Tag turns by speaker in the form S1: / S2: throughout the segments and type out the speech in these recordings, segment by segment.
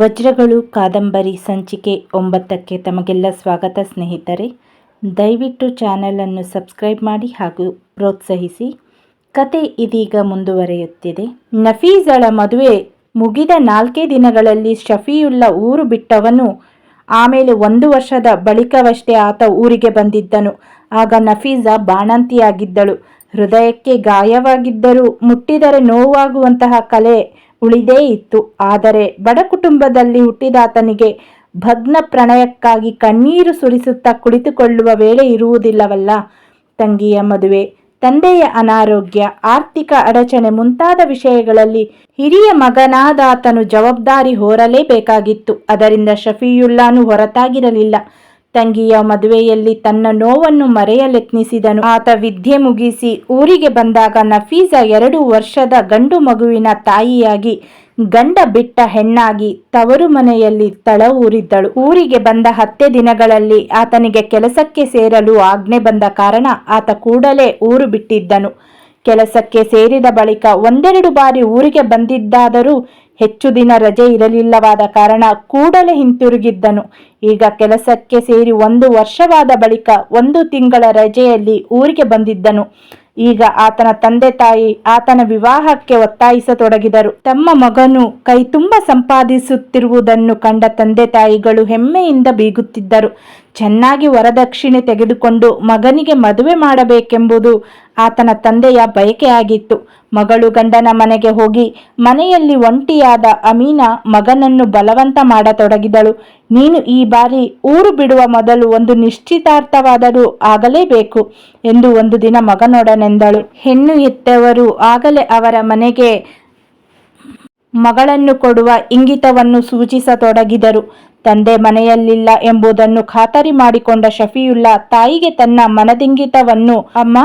S1: ವಜ್ರಗಳು ಕಾದಂಬರಿ ಸಂಚಿಕೆ ಒಂಬತ್ತಕ್ಕೆ ತಮಗೆಲ್ಲ ಸ್ವಾಗತ ಸ್ನೇಹಿತರೆ. ದಯವಿಟ್ಟು ಚಾನಲನ್ನು ಸಬ್ಸ್ಕ್ರೈಬ್ ಮಾಡಿ ಹಾಗೂ ಪ್ರೋತ್ಸಾಹಿಸಿ. ಕತೆ ಇದೀಗ ಮುಂದುವರೆಯುತ್ತಿದೆ. ನಫೀಸಳ ಮದುವೆ ಮುಗಿದ ನಾಲ್ಕೇ ದಿನಗಳಲ್ಲಿ ಶಫಿಯುಲ್ಲ ಊರು ಬಿಟ್ಟವನು. ಆಮೇಲೆ ಒಂದು ವರ್ಷದ ಬಳಿಕವಷ್ಟೇ ಆತ ಊರಿಗೆ ಬಂದಿದ್ದನು. ಆಗ ನಫೀಸ ಬಾಣಂತಿಯಾಗಿದ್ದಳು. ಹೃದಯಕ್ಕೆ ಗಾಯವಾಗಿದ್ದರೂ ಮುಟ್ಟಿದರೆ ನೋವಾಗುವಂತಹ ಕಲೆ ಉಳಿದೇ ಇತ್ತು. ಆದರೆ ಬಡ ಕುಟುಂಬದಲ್ಲಿ ಹುಟ್ಟಿದಾತನಿಗೆ ಭಗ್ನ ಪ್ರಣಯಕ್ಕಾಗಿ ಕಣ್ಣೀರು ಸುರಿಸುತ್ತಾ ಕುಳಿತುಕೊಳ್ಳುವ ವೇಳೆ ಇರುವುದಿಲ್ಲವಲ್ಲ. ತಂಗಿಯ ಮದುವೆ, ತಂದೆಯ ಅನಾರೋಗ್ಯ, ಆರ್ಥಿಕ ಅಡಚಣೆ ಮುಂತಾದ ವಿಷಯಗಳಲ್ಲಿ ಹಿರಿಯ ಮಗನಾದಾತನು ಜವಾಬ್ದಾರಿ ಹೋರಲೇಬೇಕಾಗಿತ್ತು. ಅದರಿಂದ ಶಫಿಯುಲ್ಲಾನು ಹೊರತಾಗಿರಲಿಲ್ಲ. ತಂಗಿಯ ಮದುವೆಯಲ್ಲಿ ತನ್ನ ನೋವನ್ನು ಮರೆಯಲೆತ್ನಿಸಿದನು. ಆತ ವಿದ್ಯೆ ಮುಗಿಸಿ ಊರಿಗೆ ಬಂದಾಗ ನಫೀಸ ಎರಡು ವರ್ಷದ ಗಂಡು ಮಗುವಿನ ತಾಯಿಯಾಗಿ ಗಂಡ ಬಿಟ್ಟ ಹೆಣ್ಣಾಗಿ ತವರು ಮನೆಯಲ್ಲಿ ತಳ ಊರಿದ್ದಳು ಊರಿಗೆ ಬಂದ ಹತ್ತೆ ದಿನಗಳಲ್ಲಿ ಆತನಿಗೆ ಕೆಲಸಕ್ಕೆ ಸೇರಲು ಆಜ್ಞೆ ಬಂದ ಕಾರಣ ಆತ ಕೂಡಲೇ ಊರು ಬಿಟ್ಟಿದ್ದನು. ಕೆಲಸಕ್ಕೆ ಸೇರಿದ ಬಳಿಕ ಒಂದೆರಡು ಬಾರಿ ಊರಿಗೆ ಬಂದಿದ್ದಾದರೂ ಹೆಚ್ಚು ದಿನ ರಜೆ ಇರಲಿಲ್ಲವಾದ ಕಾರಣ ಕೂಡಲೇ ಹಿಂತಿರುಗಿದ್ದನು. ಈಗ ಕೆಲಸಕ್ಕೆ ಸೇರಿ ಒಂದು ವರ್ಷವಾದ ಬಳಿಕ ಒಂದು ತಿಂಗಳ ರಜೆಯಲ್ಲಿ ಊರಿಗೆ ಬಂದಿದ್ದನು. ಈಗ ಆತನ ತಂದೆ ತಾಯಿ ಆತನ ವಿವಾಹಕ್ಕೆ ಒತ್ತಾಯಿಸತೊಡಗಿದರು. ತಮ್ಮ ಮಗನು ಕೈ ತುಂಬ ಸಂಪಾದಿಸುತ್ತಿರುವುದನ್ನು ಕಂಡ ತಂದೆ ತಾಯಿಗಳು ಹೆಮ್ಮೆಯಿಂದ ಬೀಗುತ್ತಿದ್ದರು. ಚೆನ್ನಾಗಿ ವರದಕ್ಷಿಣೆ ತೆಗೆದುಕೊಂಡು ಮಗನಿಗೆ ಮದುವೆ ಮಾಡಬೇಕೆಂಬುದು ಆತನ ತಂದೆಯ ಬಯಕೆಯಾಗಿತ್ತು ಮಗಳು ಗಂಡನ ಮನೆಗೆ ಹೋಗಿ ಮನೆಯಲ್ಲಿ ಒಂಟಿಯಾದ ಅಮೀನಾ ಮಗನನ್ನು ಬಲವಂತ ಮಾಡತೊಡಗಿದಳು. ನೀನು ಈ ಬಾರಿ ಊರು ಬಿಡುವ ಮೊದಲು ಒಂದು ನಿಶ್ಚಿತಾರ್ಥವಾದರೂ ಆಗಲೇಬೇಕು ಎಂದು ಒಂದು ದಿನ ಮಗನೊಡನೆಂದಳು. ಹೆಣ್ಣು ಎತ್ತವರು ಆಗಲೇ ಅವರ ಮನೆಗೆ ಮಗಳನ್ನು ಕೊಡುವ ಇಂಗಿತವನ್ನು ಸೂಚಿಸತೊಡಗಿದರು. ತಂದೆ ಮನೆಯಲ್ಲಿಲ್ಲ ಎಂಬುದನ್ನು ಖಾತರಿ ಮಾಡಿಕೊಂಡ ಶಫಿಯುಲ್ಲಾ ತಾಯಿಗೆ ತನ್ನ ಮನದಿಂಗಿತವನ್ನು, ಅಮ್ಮ,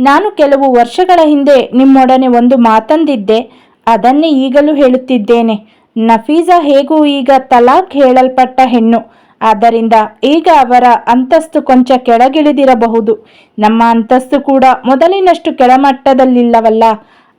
S1: ನಾನು ಕೆಲವು ವರ್ಷಗಳ ಹಿಂದೆ ನಿಮ್ಮೊಡನೆ ಒಂದು ಮಾತಂದಿದ್ದೆ, ಅದನ್ನೇ ಈಗಲೂ ಹೇಳುತ್ತಿದ್ದೇನೆ. ನಫೀಸಾ ಹೇಗೂ ಈಗ ತಲಾಖ್ ಹೇಳಲ್ಪಟ್ಟ ಹೆಣ್ಣು. ಆದ್ದರಿಂದ ಈಗ ಅವರ ಅಂತಸ್ತು ಕೊಂಚ ಕೆಳಗಿಳಿದಿರಬಹುದು. ನಮ್ಮ ಅಂತಸ್ತು ಕೂಡ ಮೊದಲಿನಷ್ಟು ಕೆಳಮಟ್ಟದಲ್ಲಿಲ್ಲವಲ್ಲ.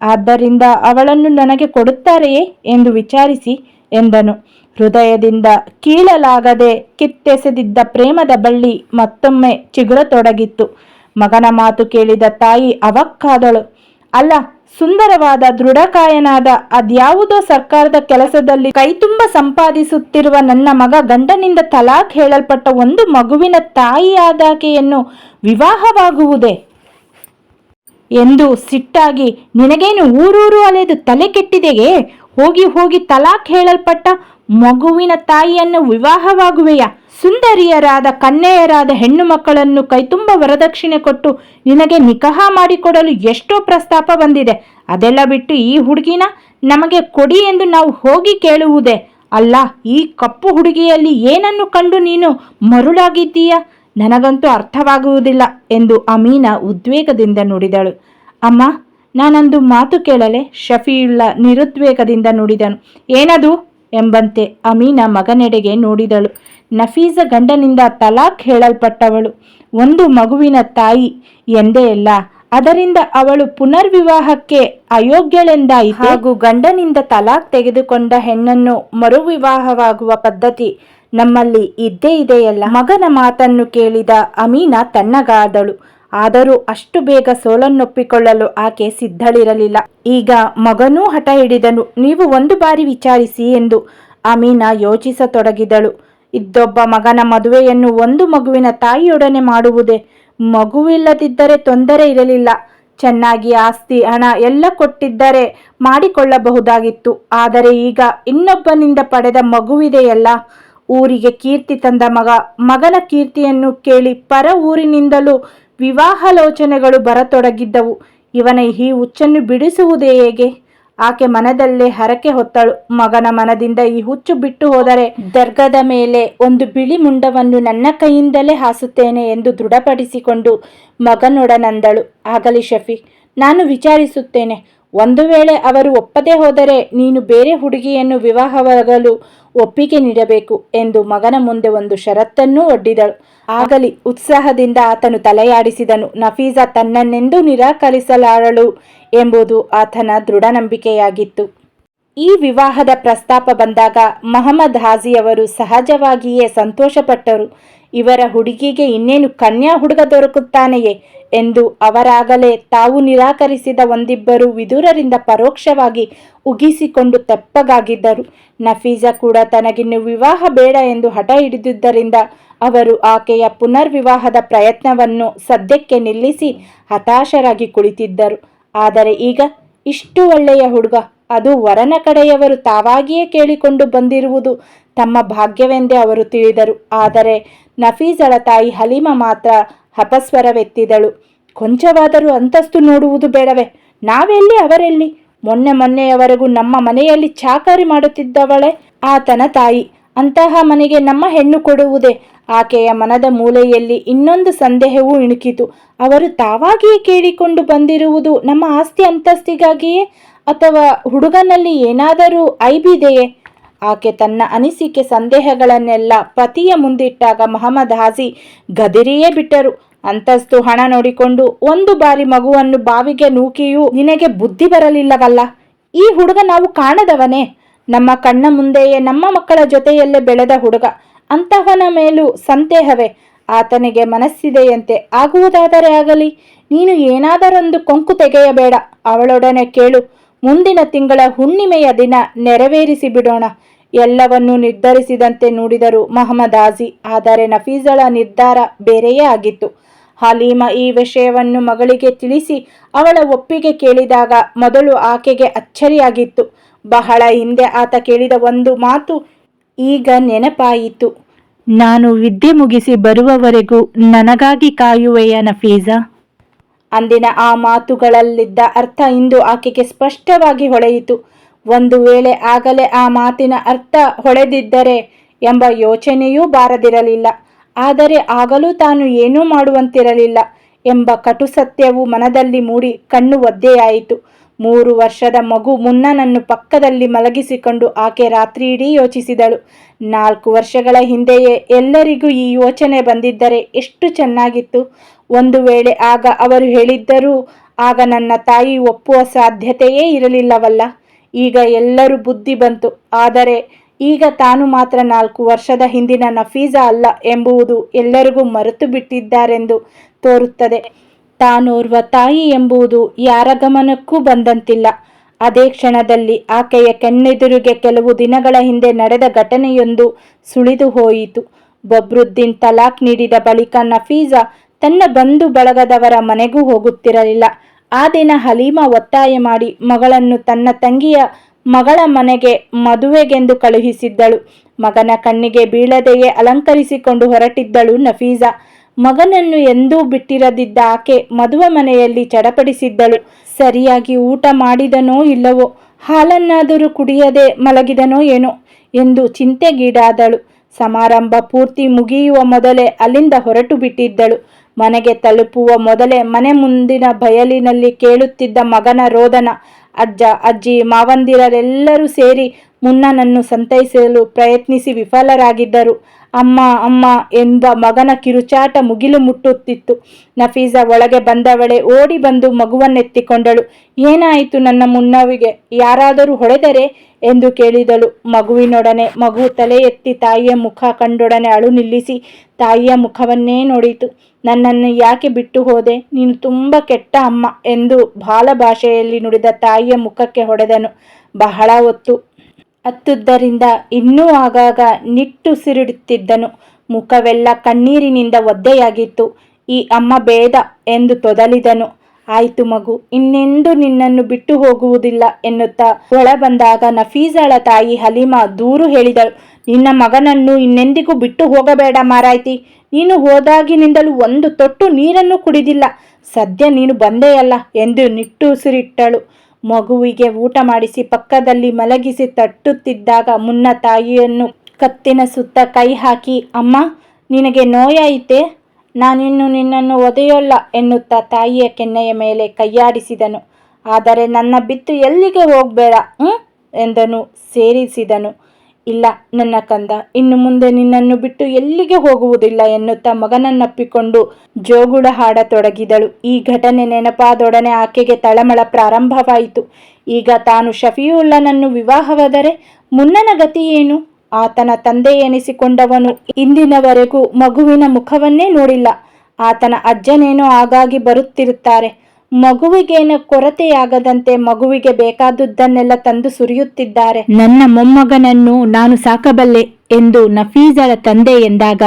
S1: ಆದ್ದರಿಂದ ಅವಳನ್ನು ನನಗೆ ಕೊಡುತ್ತಾರೆಯೇ ಎಂದು ವಿಚಾರಿಸಿ ಎಂದನು. ಹೃದಯದಿಂದ ಕೀಳಲಾಗದೆ ಕಿತ್ತೆಸೆದಿದ್ದ ಪ್ರೇಮದ ಬಳ್ಳಿ ಮತ್ತೊಮ್ಮೆ ಚಿಗುರತೊಡಗಿತ್ತು. ಮಗನ ಮಾತು ಕೇಳಿದ ತಾಯಿ ಅವಕ್ಕಾದಳು. ಅಲ್ಲ, ಸುಂದರವಾದ ದೃಢಕಾಯನಾದ ಅದ್ಯಾವುದೋ ಸರ್ಕಾರದ ಕೆಲಸದಲ್ಲಿ ಕೈತುಂಬ ಸಂಪಾದಿಸುತ್ತಿರುವ ನನ್ನ ಮಗ ಗಂಡನಿಂದ ತಲಾಖ್ ಹೇಳಲ್ಪಟ್ಟ ಒಂದು ಮಗುವಿನ ತಾಯಿಯಾದಾಕೆಯನ್ನು ವಿವಾಹವಾಗುವುದೇ? ಎಂದು ಸಿಟ್ಟಾಗಿ, ನಿನಗೇನು ಊರೂರು ಅಲೆದು ತಲೆ ಕೆಟ್ಟಿದೆಯೇ? ಹೋಗಿ ಹೋಗಿ ತಲಾಖ್ ಹೇಳಲ್ಪಟ್ಟ ಮಗುವಿನ ತಾಯಿಯನ್ನು ವಿವಾಹವಾಗುವೆಯಾ? ಸುಂದರಿಯರಾದ ಕನ್ನೆಯರಾದ ಹೆಣ್ಣು ಮಕ್ಕಳನ್ನು ಕೈತುಂಬ ವರದಕ್ಷಿಣೆ ಕೊಟ್ಟು ನಿನಗೆ ನಿಕಹ ಮಾಡಿಕೊಡಲು ಎಷ್ಟೋ ಪ್ರಸ್ತಾಪ ಬಂದಿದೆ. ಅದೆಲ್ಲ ಬಿಟ್ಟು ಈ ಹುಡುಗಿನ ನಮಗೆ ಕೊಡಿ ಎಂದು ನಾವು ಹೋಗಿ ಕೇಳುವುದೇ? ಅಲ್ಲ, ಈ ಕಪ್ಪು ಹುಡುಗಿಯಲ್ಲಿ ಏನನ್ನು ಕಂಡು ನೀನು ಮರುಳಾಗಿದ್ದೀಯ? ನನಗಂತೂ ಅರ್ಥವಾಗುವುದಿಲ್ಲ ಎಂದು ಅಮೀನಾ ಉದ್ವೇಗದಿಂದ ನುಡಿದಳು. ಅಮ್ಮ, ನಾನಂದು ಮಾತು ಕೇಳಲೆ ಶಫಿಯುಳ್ಳ ನಿರುದ್ವೇಗದಿಂದ ನುಡಿದನು. ಏನದು? ಎಂಬಂತೆ ಅಮೀನಾ ಮಗನೆಡೆಗೆ ನೋಡಿದಳು. ನಫೀಸ ಗಂಡನಿಂದ ತಲಾಖ್ ಹೇಳಲ್ಪಟ್ಟವಳು. ಒಂದು ಮಗುವಿನ ತಾಯಿ ಎಂದೇ ಅಲ್ಲ, ಅದರಿಂದ ಅವಳು ಪುನರ್ವಿವಾಹಕ್ಕೆ ಅಯೋಗ್ಯಳೆಂದಾಯಿತು. ಹಾಗೂ ಗಂಡನಿಂದ ತಲಾಖ್ ತೆಗೆದುಕೊಂಡ ಹೆಣ್ಣನ್ನು ಮರುವಿವಾಹವಾಗುವ ಪದ್ಧತಿ ನಮ್ಮಲ್ಲಿ ಇದ್ದೇ ಇದೆಯಲ್ಲ. ಮಗನ ಮಾತನ್ನು ಕೇಳಿದ ಅಮೀನಾ ತಣ್ಣಗಾದಳು. ಆದರೂ ಅಷ್ಟು ಬೇಗ ಸೋಲನ್ನೊಪ್ಪಿಕೊಳ್ಳಲು ಆಕೆ ಸಿದ್ಧಳಿರಲಿಲ್ಲ. ಈಗ ಮಗನೂ ಹಠ ಹಿಡಿದನು. ನೀವು ಒಂದು ಬಾರಿ ವಿಚಾರಿಸಿ ಎಂದು ಅಮೀನಾ ಯೋಚಿಸತೊಡಗಿದಳು. ಇದ್ದೊಬ್ಬ ಮಗನ ಮದುವೆಯನ್ನು ಒಂದು ಮಗುವಿನ ತಾಯಿಯೊಡನೆ ಮಾಡುವುದೇ ಮಗುವಿಲ್ಲದಿದ್ದರೆ ತೊಂದರೆ ಇರಲಿಲ್ಲ. ಚೆನ್ನಾಗಿ ಆಸ್ತಿ, ಹಣ ಎಲ್ಲ ಕೊಟ್ಟಿದ್ದರೆ ಮಾಡಿಕೊಳ್ಳಬಹುದಾಗಿತ್ತು. ಆದರೆ ಈಗ ಇನ್ನೊಬ್ಬನಿಂದ ಪಡೆದ ಮಗುವಿದೆಯಲ್ಲ. ಊರಿಗೆ ಕೀರ್ತಿ ತಂದ ಮಗ. ಮಗನ ಕೀರ್ತಿಯನ್ನು ಕೇಳಿ ಪರ ಊರಿನಿಂದಲೂ ವಿವಾಹಾಲೋಚನೆಗಳು ಬರತೊಡಗಿದ್ದವು. ಇವನ ಈ ಹುಚ್ಚನ್ನು ಬಿಡಿಸುವುದೇ ಹೇಗೆ? ಆಕೆ ಮನದಲ್ಲೇ ಹರಕೆ ಹೊತ್ತಳು. ಮಗನ ಮನದಿಂದ ಈ ಹುಚ್ಚು ಬಿಟ್ಟು ಹೋದರೆ ದರ್ಗದ ಮೇಲೆ ಒಂದು ಬಿಳಿ ಮುಂಡವನ್ನು ನನ್ನ ಕೈಯಿಂದಲೇ ಹಾಸುತ್ತೇನೆ ಎಂದು ದೃಢಪಡಿಸಿಕೊಂಡು ಮಗನೊಡನಂದಳು. ಆಗಲಿ ಶಫಿ, ನಾನು ವಿಚಾರಿಸುತ್ತೇನೆ. ಒಂದು ವೇಳೆ ಅವರು ಒಪ್ಪದೇ ಹೋದರೆ ನೀನು ಬೇರೆ ಹುಡುಗಿಯನ್ನು ವಿವಾಹವಾಗಲು ಒಪ್ಪಿಗೆ ನೀಡಬೇಕು ಎಂದು ಮಗನ ಮುಂದೆ ಒಂದು ಷರತ್ತನ್ನೂ ಒಡ್ಡಿದಳು. ಆಗಲಿ, ಉತ್ಸಾಹದಿಂದ ಆತನು ತಲೆಯಾಡಿಸಿದನು. ನಫೀಸಾ ತನ್ನನ್ನೆಂದೂ ನಿರಾಕರಿಸಲಾರಳು ಎಂಬುದು ಆತನ ದೃಢ ನಂಬಿಕೆಯಾಗಿತ್ತು ಈ ವಿವಾಹದ ಪ್ರಸ್ತಾಪ ಬಂದಾಗ ಮಹಮ್ಮದ್ ಹಾಜಿಯವರು ಸಹಜವಾಗಿಯೇ ಸಂತೋಷಪಟ್ಟರು. ಇವರ ಹುಡುಗಿಗೆ ಇನ್ನೇನು ಕನ್ಯಾ ಹುಡುಗ ದೊರಕುತ್ತಾನೆಯೇ ಎಂದು ಅವರಾಗಲೇ ತಾವು ನಿರಾಕರಿಸಿದ ಒಂದಿಬ್ಬರು ವಿದುರರಿಂದ ಪರೋಕ್ಷವಾಗಿ ಉಗಿಸಿಕೊಂಡು ತೆಪ್ಪಗಾಗಿದ್ದರು. ನಫೀಜಾ ಕೂಡ ತನಗಿನ್ನು ವಿವಾಹ ಬೇಡ ಎಂದು ಹಠ ಹಿಡಿದಿದ್ದರಿಂದ ಅವರು ಆಕೆಯ ಪುನರ್ವಿವಾಹದ ಪ್ರಯತ್ನವನ್ನು ಸದ್ಯಕ್ಕೆ ನಿಲ್ಲಿಸಿ ಹತಾಶರಾಗಿ ಕುಳಿತಿದ್ದರು. ಆದರೆ ಈಗ ಇಷ್ಟು ಒಳ್ಳೆಯ ಹುಡುಗ ಅದು ವರನ ಕಡೆಯವರು ತಾವಾಗಿಯೇ ಕೇಳಿಕೊಂಡು ಬಂದಿರುವುದು. ತಮ್ಮ ಭಾಗ್ಯವೆಂದೇ ಅವರು ತಿಳಿದರು. ಆದರೆ ನಫೀಸಳ ತಾಯಿ ಹಲೀಮ ಮಾತ್ರ ಹಪಸ್ವರವೆತ್ತಿದಳು ಕೊಂಚವಾದರೂ ಅಂತಸ್ತು ನೋಡುವುದು ಬೇಡವೇ? ನಾವೆಲ್ಲಿ ಅವರೆಲ್ಲಿ? ಮೊನ್ನೆ ಮೊನ್ನೆಯವರೆಗೂ ನಮ್ಮ ಮನೆಯಲ್ಲಿ ಚಾಕರಿ ಮಾಡುತ್ತಿದ್ದವಳೆ? ಆತನ ತಾಯಿ. ಅಂತಹ ಮನೆಗೆ ನಮ್ಮ ಹೆಣ್ಣು ಕೊಡುವುದೇ. ಆಕೆಯ ಮನದ ಮೂಲೆಯಲ್ಲಿ ಇನ್ನೊಂದು ಸಂದೇಹವೂ ಇಣುಕಿತು. ಅವರು ತಾವಾಗಿಯೇ ಕೇಳಿಕೊಂಡು ಬಂದಿರುವುದು ನಮ್ಮ ಆಸ್ತಿ ಅಂತಸ್ತಿಗಾಗಿಯೇ? ಅಥವಾ ಹುಡುಗನಲ್ಲಿ ಏನಾದರೂ ಐಬಿದೆಯೇ? ಆಕೆ ತನ್ನ ಅನಿಸಿಕೆ ಸಂದೇಹಗಳನ್ನೆಲ್ಲ ಪತಿಯ ಮುಂದಿಟ್ಟಾಗ ಮಹಮ್ಮದ್ ಹಾಜಿ ಗದಿರಿಯೇ ಬಿಟ್ಟರು. ಅಂತಸ್ತು ಹಣ ನೋಡಿಕೊಂಡು ಒಂದು ಬಾರಿ ಮಗುವನ್ನು ಬಾವಿಗೆ ನೂಕಿಯೂ ನಿನಗೆ ಬುದ್ಧಿ ಬರಲಿಲ್ಲವಲ್ಲ? ಈ ಹುಡುಗ ನಾವು ಕಾಣದವನೇ? ನಮ್ಮ ಕಣ್ಣ ಮುಂದೆಯೇ ನಮ್ಮ ಮಕ್ಕಳ ಜೊತೆಯಲ್ಲೇ ಬೆಳೆದ ಹುಡುಗ. ಅಂತಹನ ಮೇಲೂ ಸಂದೇಹವೇ. ಆತನಿಗೆ ಮನಸ್ಸಿದೆಯಂತೆ ಆಗುವುದಾದರೆ ಆಗಲಿ, ನೀನು ಏನಾದರೊಂದು ಕೊಂಕು ತೆಗೆಯಬೇಡ. ಅವಳೊಡನೆ ಕೇಳು. ಮುಂದಿನ ತಿಂಗಳ ಹುಣ್ಣಿಮೆಯ ದಿನ ನೆರವೇರಿಸಿ ಬಿಡೋಣ. ಎಲ್ಲವನ್ನೂ ನಿರ್ಧರಿಸಿದಂತೆ ನೋಡಿದರು ಮಹಮ್ಮದ್ ಆಜಿ. ಆದರೆ ನಫೀಜಳ ನಿರ್ಧಾರ ಬೇರೆಯೇ ಆಗಿತ್ತು. ಹಲೀಮ ಈ ವಿಷಯವನ್ನು ಮಗಳಿಗೆ ತಿಳಿಸಿ ಅವಳ ಒಪ್ಪಿಗೆ ಕೇಳಿದಾಗ ಮೊದಲು ಆಕೆಗೆ ಅಚ್ಚರಿಯಾಗಿತ್ತು. ಬಹಳ ಹಿಂದೆ ಆತ ಕೇಳಿದ ಒಂದು ಮಾತು ಈಗ ನೆನಪಾಯಿತು. ನಾನು ವಿದ್ಯೆ ಮುಗಿಸಿ ಬರುವವರೆಗೂ ನನಗಾಗಿ ಕಾಯುವೆಯ ನಫೀಸಾ? ಅಂದಿನ ಆ ಮಾತುಗಳಲ್ಲಿದ್ದ ಅರ್ಥ ಇಂದು ಆಕೆಗೆ ಸ್ಪಷ್ಟವಾಗಿ ಹೊಳೆಯಿತು. ಒಂದು ವೇಳೆ ಆಗಲೇ ಆ ಮಾತಿನ ಅರ್ಥ ಹೊಳೆದಿದ್ದರೆ ಎಂಬ ಯೋಚನೆಯೂ ಬಾರದಿರಲಿಲ್ಲ. ಆದರೆ ಆಗಲೂ ತಾನು ಏನೂ ಮಾಡುವಂತಿರಲಿಲ್ಲ ಎಂಬ ಕಟು ಸತ್ಯವು ಮನದಲ್ಲಿ ಮೂಡಿ ಕಣ್ಣು ಒದ್ದೆಯಾಯಿತು. ಮೂರು ವರ್ಷದ ಮಗು ಮುನ್ನನನ್ನು ಪಕ್ಕದಲ್ಲಿ ಮಲಗಿಸಿಕೊಂಡು ಆಕೆ ರಾತ್ರಿ ಇಡೀ ಯೋಚಿಸಿದಳು. ನಾಲ್ಕು ವರ್ಷಗಳ ಹಿಂದೆಯೇ ಎಲ್ಲರಿಗೂ ಈ ಯೋಚನೆ ಬಂದಿದ್ದರೆ ಎಷ್ಟು ಚೆನ್ನಾಗಿತ್ತು. ಒಂದು ವೇಳೆ ಆಗ ಅವರು ಹೇಳಿದ್ದರೂ ಆಗ ನನ್ನ ತಾಯಿ ಒಪ್ಪುವ ಸಾಧ್ಯತೆಯೇ ಇರಲಿಲ್ಲವಲ್ಲ. ಈಗ ಎಲ್ಲರೂ ಬುದ್ಧಿ ಬಂತು. ಆದರೆ ಈಗ ತಾನು ಮಾತ್ರ ನಾಲ್ಕು ವರ್ಷದ ಹಿಂದಿನ ನಫೀಜಾ ಅಲ್ಲ ಎಂಬುವುದು ಎಲ್ಲರಿಗೂ ಮರೆತು ಬಿಟ್ಟಿದ್ದಾರೆಂದು ತೋರುತ್ತದೆ. ತಾನೋರ್ವ ತಾಯಿ ಎಂಬುದು ಯಾರ ಗಮನಕ್ಕೂ ಬಂದಂತಿಲ್ಲ. ಅದೇ ಕ್ಷಣದಲ್ಲಿ ಆಕೆಯ ಕೆನ್ನೆದುರಿಗೆ ಕೆಲವು ದಿನಗಳ ಹಿಂದೆ ನಡೆದ ಘಟನೆಯೊಂದು ಸುಳಿದು ಹೋಯಿತು. ಬಬ್ರುದ್ದೀನ್ ತಲಾಕ್ ನೀಡಿದ ಬಳಿಕ ನಫೀಜಾ ತನ್ನ ಬಂಧು ಬಳಗದವರ ಮನೆಗೂ ಹೋಗುತ್ತಿರಲಿಲ್ಲ. ಆ ದಿನ ಹಲೀಮಾ ಒತ್ತಾಯ ಮಾಡಿ ಮಗಳನ್ನು ತನ್ನ ತಂಗಿಯ ಮಗಳ ಮನೆಗೆ ಮದುವೆಗೆಂದು ಕಳುಹಿಸಿದ್ದಳು. ಮಗನ ಕಣ್ಣಿಗೆ ಬೀಳದೆಯೇ ಅಲಂಕರಿಸಿಕೊಂಡು ಹೊರಟಿದ್ದಳು ನಫೀಜಾ ಮಗನನ್ನು ಎಂದೂ ಬಿಟ್ಟಿರದಿದ್ದ ಆಕೆ ಮದುವೆ ಮನೆಯಲ್ಲಿ ಚಡಪಡಿಸಿದ್ದಳು. ಸರಿಯಾಗಿ ಊಟ ಮಾಡಿದನೋ ಇಲ್ಲವೋ, ಹಾಲನ್ನಾದರೂ ಕುಡಿಯದೆ ಮಲಗಿದನೋ ಏನೋ ಎಂದು ಚಿಂತೆಗೀಡಾದಳು. ಸಮಾರಂಭ ಪೂರ್ತಿ ಮುಗಿಯುವ ಮೊದಲೇ ಅಲ್ಲಿಂದ ಹೊರಟು ಬಿಟ್ಟಿದ್ದಳು. ಮನೆಗೆ ತಲುಪುವ ಮೊದಲೇ ಮನೆ ಮುಂದಿನ ಬಯಲಿನಲ್ಲಿ ಕೇಳುತ್ತಿದ್ದ ಮಗನ ರೋದನ, ಅಜ್ಜ, ಅಜ್ಜಿ, ಮಾವಂದಿರರೆಲ್ಲರೂ ಸೇರಿ ಮುನ್ನನನ್ನು ಸಂತೈಸಲು ಪ್ರಯತ್ನಿಸಿ ವಿಫಲರಾಗಿದ್ದರು. ಅಮ್ಮ ಅಮ್ಮ ಎಂಬ ಮಗನ ಕಿರುಚಾಟ ಮುಗಿಲು ಮುಟ್ಟುತ್ತಿತ್ತು ನಫೀಸಾ ಒಳಗೆ ಬಂದವಳೆ ಓಡಿ ಬಂದು ಮಗುವನ್ನೆತ್ತಿಕೊಂಡಳು. ಏನಾಯಿತು ನನ್ನ ಮುನ್ನವಿಗೆ? ಯಾರಾದರೂ ಹೊಡೆದರೆ? ಎಂದು ಕೇಳಿದಳು. ಮಗುವಿನೊಡನೆ ಮಗು ತಲೆ ಎತ್ತಿ ತಾಯಿಯ ಮುಖ ಕಂಡೊಡನೆ ಅಳು ನಿಲ್ಲಿಸಿ ತಾಯಿಯ ಮುಖವನ್ನೇ ನೋಡಿತು. ನನ್ನನ್ನು ಯಾಕೆ ಬಿಟ್ಟು ಹೋದೆ? ನೀನು ತುಂಬ ಕೆಟ್ಟ ಅಮ್ಮ ಎಂದು ಬಾಲ ಭಾಷೆಯಲ್ಲಿ ನುಡಿದ ತಾಯಿಯ ಮುಖಕ್ಕೆ ಹೊಡೆದನು. ಬಹಳ ಹೊತ್ತು ಹತ್ತುದರಿಂದ ಇನ್ನೂ ಆಗಾಗ ನಿಟ್ಟುಸಿರಿಡುತ್ತಿದ್ದನು ಮುಖವೆಲ್ಲ ಕಣ್ಣೀರಿನಿಂದ ಒದ್ದೆಯಾಗಿತ್ತು. ಈ ಅಮ್ಮ ಬೇಡ ಎಂದು ತೊದಲಿದನು. ಆಯಿತು ಮಗು, ಇನ್ನೆಂದು ನಿನ್ನನ್ನು ಬಿಟ್ಟು ಹೋಗುವುದಿಲ್ಲ ಎನ್ನುತ್ತಾ ಒಳ ಬಂದಾಗ ನಫೀಸಳ ತಾಯಿ ಹಲೀಮಾ ದೂರು ಹೇಳಿದಳು. ನಿನ್ನ ಮಗನನ್ನು ಇನ್ನೆಂದಿಗೂ ಬಿಟ್ಟು ಹೋಗಬೇಡ ಮಾರಾಯ್ತಿ. ನೀನು ಹೋದಾಗಿನಿಂದಲೂ ಒಂದು ತೊಟ್ಟು ನೀರನ್ನು ಕುಡಿದಿಲ್ಲ. ಸದ್ಯ ನೀನು ಬಂದೆಯಲ್ಲ ಎಂದು ನಿಟ್ಟುಸಿರಿಟ್ಟಳು ಮಗುವಿಗೆ ಊಟ ಮಾಡಿಸಿ ಪಕ್ಕದಲ್ಲಿ ಮಲಗಿಸಿ ತಟ್ಟುತ್ತಿದ್ದಾಗ ಮುನ್ನ ತಾಯಿಯನ್ನು ಕತ್ತಿನ ಸುತ್ತ ಕೈ ಹಾಕಿ, ಅಮ್ಮ, ನಿನಗೆ ನೋಯಾಯಿತೆ ನಾನಿನ್ನು ನಿನ್ನನ್ನು ಒದೆಯೋಲ್ಲ ಎನ್ನುತ್ತಾ ತಾಯಿಯ ಕೆನ್ನೆಯ ಮೇಲೆ ಕೈಯಾಡಿಸಿದನು. ಆದರೆ ನನ್ನ ಬಿತ್ತು ಎಲ್ಲಿಗೆ ಹೋಗಬೇಡ ಹ್ಞೂ ಎಂದನು, ಸೇರಿಸಿದನು. ಇಲ್ಲ, ನನ್ನ ಕಂದ, ಇನ್ನು ಮುಂದೆ ನಿನ್ನನ್ನು ಬಿಟ್ಟು ಎಲ್ಲಿಗೆ ಹೋಗುವುದಿಲ್ಲ ಎನ್ನುತ್ತಾ ಮಗನನ್ನಪ್ಪಿಕೊಂಡು ಜೋಗುಳ ಹಾಡತೊಡಗಿದಳು. ಈ ಘಟನೆ ನೆನಪಾದೊಡನೆ ಆಕೆಗೆ ತಳಮಳ ಪ್ರಾರಂಭವಾಯಿತು. ಈಗ ತಾನು ಶಫಿಯುಲ್ಲನನ್ನು ವಿವಾಹವಾದರೆ ಮುನ್ನನ ಗತಿ ಏನು? ಆತನ ತಂದೆ ಎನಿಸಿಕೊಂಡವನು ಇಂದಿನವರೆಗೂ ಮಗುವಿನ ಮುಖವನ್ನೇ ನೋಡಿಲ್ಲ. ಆತನ ಅಜ್ಜನೇನೋ ಆಗಾಗಿ ಬರುತ್ತಿರುತ್ತಾರೆ. ಮಗುವಿಗೇನ ಕೊರತೆಯಾಗದಂತೆ ಮಗುವಿಗೆ ಬೇಕಾದುದನ್ನೆಲ್ಲ ತಂದು ಸುರಿಯುತ್ತಿದ್ದಾರೆ. ನನ್ನ ಮೊಮ್ಮಗನನ್ನು ನಾನು ಸಾಕಬಲ್ಲೆ ಎಂದು ನಫೀಜಳ ತಂದೆ ಎಂದಾಗ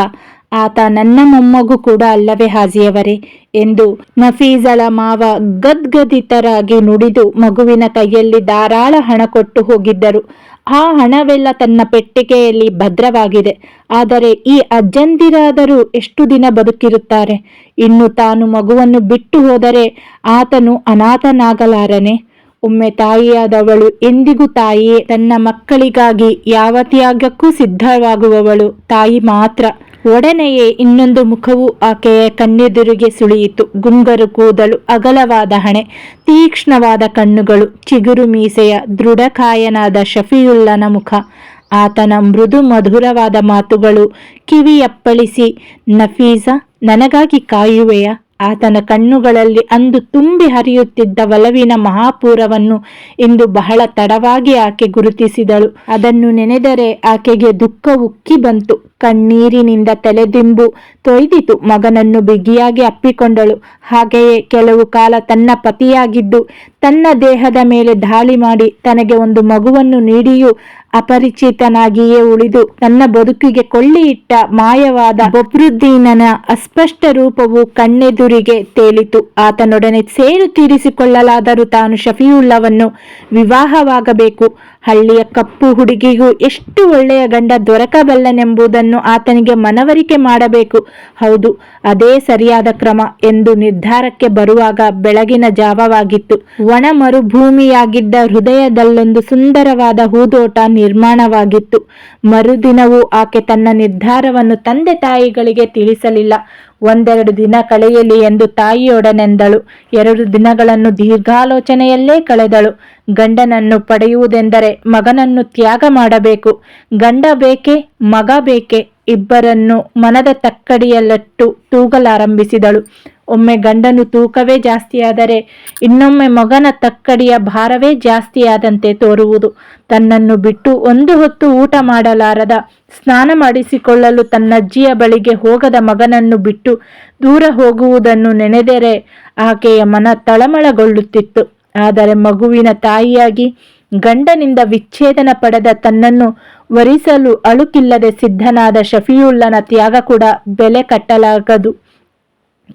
S1: ಆತ ನನ್ನ ಮೊಮ್ಮಗು ಕೂಡ ಅಲ್ಲವೇ ಹಾಜಿಯವರೇ ಎಂದು ನಫೀಜಳ ಮಾವ ಗದ್ಗದಿತರಾಗಿ ನುಡಿದು ಮಗುವಿನ ಕೈಯಲ್ಲಿ ಧಾರಾಳ ಹಣ ಕೊಟ್ಟು ಹೋಗಿದ್ದರು. ಆ ಹಣವೆಲ್ಲ ತನ್ನ ಪೆಟ್ಟಿಗೆಯಲ್ಲಿ ಭದ್ರವಾಗಿದೆ. ಆದರೆ ಈ ಅಜ್ಜಂದಿರಾದರೂ ಎಷ್ಟು ದಿನ ಬದುಕಿರುತ್ತಾರೆ? ಇನ್ನು ತಾನು ಮಗುವನ್ನು ಬಿಟ್ಟು ಹೋದರೆ ಆತನು ಅನಾಥನಾಗಲಾರನೆ? ಒಮ್ಮೆ ತಾಯಿಯಾದವಳು ಎಂದಿಗೂ ತಾಯಿಯೇ ತನ್ನ ಮಕ್ಕಳಿಗಾಗಿ ಯಾವ ತ್ಯಾಗಕ್ಕೂ ಸಿದ್ಧವಾಗುವವಳು ತಾಯಿ ಮಾತ್ರ. ಒಡನೆಯೇ ಇನ್ನೊಂದು ಮುಖವು ಆಕೆಯ ಕಣ್ಣೆದುರಿಗೆ ಸುಳಿಯಿತು. ಗುಂಗರು ಕೂದಲು ಅಗಲವಾದ ಹಣೆ, ತೀಕ್ಷ್ಣವಾದ ಕಣ್ಣುಗಳು, ಚಿಗುರು ಮೀಸೆಯ ದೃಢಕಾಯನಾದ ಶಫಿಯುಲ್ಲನ ಮುಖ. ಆತನ ಮೃದು ಮಧುರವಾದ ಮಾತುಗಳು ಕಿವಿಯಪ್ಪಳಿಸಿ, ನಫೀಸ, ನನಗಾಗಿ ಕಾಯುವೆಯ? ಆತನ ಕಣ್ಣುಗಳಲ್ಲಿ ಅಂದು ತುಂಬಿ ಹರಿಯುತ್ತಿದ್ದ ಒಲವಿನ ಮಹಾಪೂರವನ್ನು ಇಂದು ಬಹಳ ತಡವಾಗಿ ಆಕೆ ಗುರುತಿಸಿದಳು. ಅದನ್ನು ನೆನೆದರೆ ಆಕೆಗೆ ದುಃಖ ಉಕ್ಕಿ ಬಂತು. ಕಣ್ಣೀರಿನಿಂದ ತಲೆದಿಂಬು ತೊಯ್ದಿತು. ಮಗನನ್ನು ಬಿಗಿಯಾಗಿ ಅಪ್ಪಿಕೊಂಡಳು. ಹಾಗೆಯೇ ಕೆಲವು ಕಾಲ ತನ್ನ ಪತಿಯಾಗಿದ್ದು ತನ್ನ ದೇಹದ ಮೇಲೆ ದಾಳಿ ಮಾಡಿ ತನಗೆ ಒಂದು ಮಗುವನ್ನು ನೀಡಿಯೂ ಅಪರಿಚಿತನಾಗಿಯೇ ಉಳಿದು ತನ್ನ ಬದುಕಿಗೆ ಕೊಳ್ಳಿಯಿಟ್ಟ ಮಾಯವಾದ ಬೊಬ್ರುದ್ದೀನನ ಅಸ್ಪಷ್ಟ ರೂಪವು ಕಣ್ಣೆದುರಿಗೆ ತೇಲಿತು. ಆತನೊಡನೆ ಸೇರು ತೀರಿಸಿಕೊಳ್ಳಲಾದರೂ ತಾನು ಶಫಿಯುಲ್ಲವನ್ನು ವಿವಾಹವಾಗಬೇಕು. ಹಳ್ಳಿಯ ಕಪ್ಪು ಹುಡುಗಿಗೂ ಎಷ್ಟು ಒಳ್ಳೆಯ ಗಂಡ ದೊರಕಬಲ್ಲನೆಂಬುದನ್ನು ಆತನಿಗೆ ಮನವರಿಕೆ ಮಾಡಬೇಕು. ಹೌದು, ಅದೇ ಸರಿಯಾದ ಕ್ರಮ ಎಂದು ನಿರ್ಧಾರಕ್ಕೆ ಬರುವಾಗ ಬೆಳಗಿನ ಜಾವವಾಗಿತ್ತು. ಒಣ ಮರುಭೂಮಿಯಾಗಿದ್ದ ಹೃದಯದಲ್ಲೊಂದು ಸುಂದರವಾದ ಹೂದೋಟ ನಿರ್ಮಾಣವಾಗಿತ್ತು. ಮರುದಿನವೂ ಆಕೆ ತನ್ನ ನಿರ್ಧಾರವನ್ನು ತಂದೆ ತಾಯಿಗಳಿಗೆ ತಿಳಿಸಲಿಲ್ಲ. ಒಂದೆರಡು ದಿನ ಕಳೆಯಲಿ ಎಂದು ತಾಯಿಯೊಡನೆಂದಳು. ಎರಡು ದಿನಗಳನ್ನು ದೀರ್ಘಾಲೋಚನೆಯಲ್ಲೇ ಕಳೆದಳು. ಗಂಡನನ್ನು ಪಡೆಯುವುದೆಂದರೆ ಮಗನನ್ನು ತ್ಯಾಗ ಮಾಡಬೇಕು. ಗಂಡ ಬೇಕೆ, ಮಗ ಬೇಕೆ, ಇಬ್ಬರನ್ನು ಮನದ ತಕ್ಕಡಿಯಲ್ಲಟ್ಟು ತೂಗಲಾರಂಭಿಸಿದಳು. ಒಮ್ಮೆ ಗಂಡನು ತೂಕವೇ ಜಾಸ್ತಿಯಾದರೆ ಇನ್ನೊಮ್ಮೆ ಮಗನ ತಕ್ಕಡಿಯ ಭಾರವೇ ಜಾಸ್ತಿಯಾದಂತೆ ತೋರುವುದು. ತನ್ನನ್ನು ಬಿಟ್ಟು ಒಂದು ಹೊತ್ತು ಊಟ ಮಾಡಲಾರದ, ಸ್ನಾನ ಮಾಡಿಸಿಕೊಳ್ಳಲು ತನ್ನಜ್ಜಿಯ ಬಳಿಗೆ ಹೋಗದ ಮಗನನ್ನು ಬಿಟ್ಟು ದೂರ ಹೋಗುವುದನ್ನು ನೆನೆದರೆ ಆಕೆಯ ಮನ ತಳಮಳಗೊಳ್ಳುತ್ತಿತ್ತು. ಆದರೆ ಮಗುವಿನ ತಾಯಿಯಾಗಿ ಗಂಡನಿಂದ ವಿಚ್ಛೇದನ ಪಡೆದ ತನ್ನನ್ನು ವರಿಸಲು ಅಳುಕಿಲ್ಲದೆ ಸಿದ್ಧನಾದ ಶಫಿಯುಳ್ಳನ ತ್ಯಾಗ ಕೂಡ ಬೆಲೆ ಕಟ್ಟಲಾಗದು.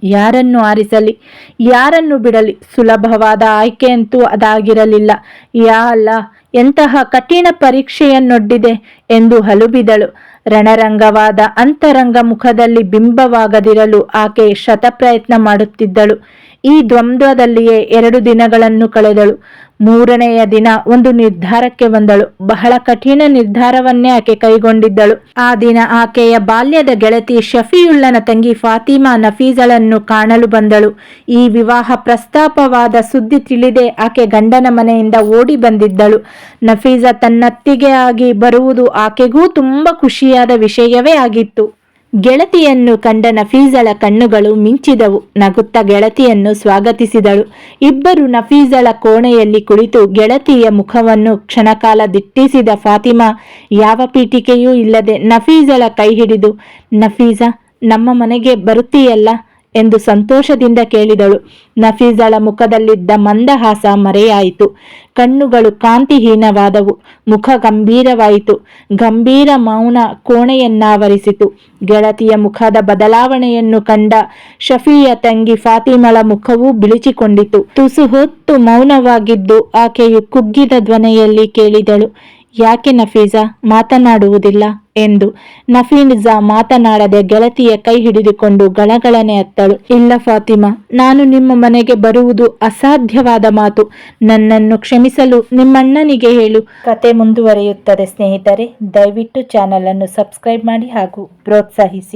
S1: ಯಾರನ್ನು ಆರಿಸಲಿ, ಯಾರನ್ನು ಬಿಡಲಿ? ಸುಲಭವಾದ ಆಯ್ಕೆಯಂತೂ ಅದಾಗಿರಲಿಲ್ಲ. ಯಾ ಅಲ್ಲ, ಎಂತಹ ಕಠಿಣ ಪರೀಕ್ಷೆಯನ್ನೊಡ್ಡಿದೆ ಎಂದು ಹಲುಬಿದಳು. ರಣರಂಗವಾದ ಅಂತರಂಗ ಮುಖದಲ್ಲಿ ಬಿಂಬವಾಗದಿರಲು ಆಕೆ ಶತಪ್ರಯತ್ನ ಮಾಡುತ್ತಿದ್ದಳು. ಈ ದ್ವಂದ್ವದಲ್ಲಿಯೇ ಎರಡು ದಿನಗಳನ್ನು ಕಳೆದಳು. ಮೂರನೆಯ ದಿನ ಒಂದು ನಿರ್ಧಾರಕ್ಕೆ ಬಂದಳು. ಬಹಳ ಕಠಿಣ ನಿರ್ಧಾರವನ್ನೇ ಆಕೆ ಕೈಗೊಂಡಿದ್ದಳು. ಆ ದಿನ ಆಕೆಯ ಬಾಲ್ಯದ ಗೆಳತಿ ಶಫಿಯುಳ್ಳನ ತಂಗಿ ಫಾತಿಮಾ ನಫೀಜಳನ್ನು ಕಾಣಲು ಬಂದಳು. ಈ ವಿವಾಹ ಪ್ರಸ್ತಾಪವಾದ ಸುದ್ದಿ ತಿಳಿದೆ ಆಕೆ ಗಂಡನ ಮನೆಯಿಂದ ಓಡಿ ಬಂದಿದ್ದಳು. ನಫೀಜ ತನ್ನತ್ತಿಗೆ ಆಗಿ ಬರುವುದು ಆಕೆಗೂ ತುಂಬಾ ಖುಷಿಯಾದ ವಿಷಯವೇ ಆಗಿತ್ತು. ಗೆಳತಿಯನ್ನು ಕಂಡ ನಫೀಜಳ ಕಣ್ಣುಗಳು ಮಿಂಚಿದವು. ನಗುತ್ತ ಗೆಳತಿಯನ್ನು ಸ್ವಾಗತಿಸಿದಳು. ಇಬ್ಬರು ನಫೀಜಳ ಕೋಣೆಯಲ್ಲಿ ಕುಳಿತು ಗೆಳತಿಯ ಮುಖವನ್ನು ಕ್ಷಣಕಾಲ ದಿಟ್ಟಿಸಿದ ಫಾತಿಮಾ, ಯಾವ ಪೀಠಿಕೆಯೂ ಇಲ್ಲದೆ ನಫೀಜಳ ಕೈ ಹಿಡಿದು ನಫೀಜಾ ನಮ್ಮ ಮನೆಗೆ ಬರುತ್ತೀಯಲ್ಲ? ಎಂದು ಸಂತೋಷದಿಂದ ಕೇಳಿದಳು. ನಫೀಜಳ ಮುಖದಲ್ಲಿದ್ದ ಮಂದಹಾಸ ಮರೆಯಾಯಿತು. ಕಣ್ಣುಗಳು ಕಾಂತಿಹೀನವಾದವು. ಮುಖ ಗಂಭೀರವಾಯಿತು. ಗಂಭೀರ ಮೌನ ಕೋಣೆಯನ್ನಾವರಿಸಿತು. ಗೆಳತಿಯ ಮುಖದ ಬದಲಾವಣೆಯನ್ನು ಕಂಡ ಶಫಿಯ ತಂಗಿ ಫಾತಿಮಳ ಮುಖವೂ ಬಿಳಿಚಿಕೊಂಡಿತು. ತುಸು ಹೊತ್ತು ಮೌನವಾಗಿದ್ದು ಆಕೆಯು ಕುಗ್ಗಿದ ಧ್ವನಿಯಲ್ಲಿ ಕೇಳಿದಳು. ಯಾಕೆ ನಫೀಜಾ ಮಾತನಾಡುವುದಿಲ್ಲ ಎಂದು. ನಫೀಜಾ ಮಾತನಾಡದೆ ಗೆಳತಿಯ ಕೈ ಹಿಡಿದುಕೊಂಡು ಗಳಗಳನೆ ಅತ್ತಳು. ಇಲ್ಲ ಫಾತಿಮಾ, ನಾನು ನಿಮ್ಮ ಮನೆಗೆ ಬರುವುದು ಅಸಾಧ್ಯವಾದ ಮಾತು. ನನ್ನನ್ನು ಕ್ಷಮಿಸಲು ನಿಮ್ಮಣ್ಣನಿಗೆ ಹೇಳು. ಕತೆ ಮುಂದುವರಿಯುತ್ತದೆ ಸ್ನೇಹಿತರೆ, ದಯವಿಟ್ಟು ಚಾನಲ್ ಅನ್ನು ಸಬ್ಸ್ಕ್ರೈಬ್ ಮಾಡಿ ಹಾಗೂ ಪ್ರೋತ್ಸಾಹಿಸಿ.